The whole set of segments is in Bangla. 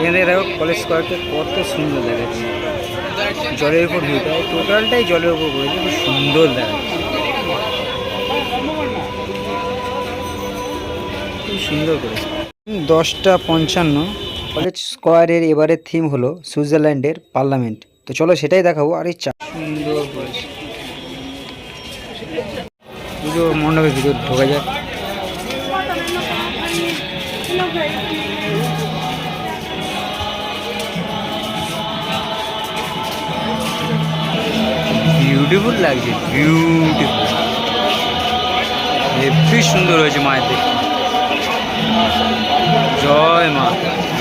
এখানে দেখো কলেজ স্কোয়ারটা কত সুন্দর দেখাচ্ছে। জলের উপর ভিউটা টোটালটাই জলের উপর করেছে খুব সুন্দর দেখাচ্ছে। খুব সুন্দর করেছে। দশটা পঞ্চান্ন। কলেজ স্কোয়ারের এবারের থিম হলো সুইজারল্যান্ডের পার্লামেন্ট তো চলো সেটাই দেখাবো, আর এই চা সুন্দর করেছে। পুজো মণ্ডপের ভিতর ঢোকা যাক। বিউটিফুল লাগছে বিউটিফুল হেভি সুন্দর হয়েছে মায়ের দেখতে। জয় মা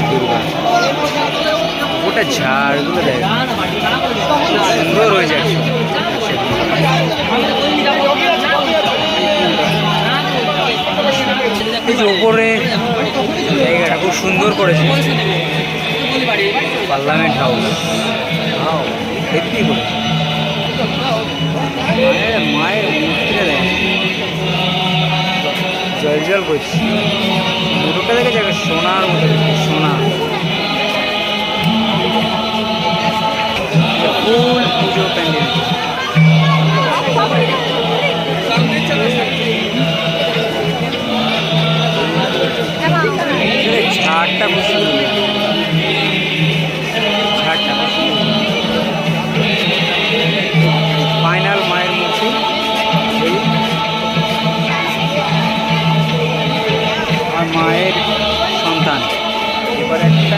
দুর্গা। ওটা ঝাড়গুলো দেখ। সুন্দর হয়েছে ওপরে জায়গাটা খুব সুন্দর করেছে। পার্লামেন্ট হাউস হেভি করেছে। মায়ের মায়ের মূর্তিটা দেখ। জল জল করছি দুটোটা দেখে যাবে সোনার মতো সোনা। ফুল পুজো প্যান্ডেল। ঝাড়টা খুব মায়ের সন্তান। এবার একটা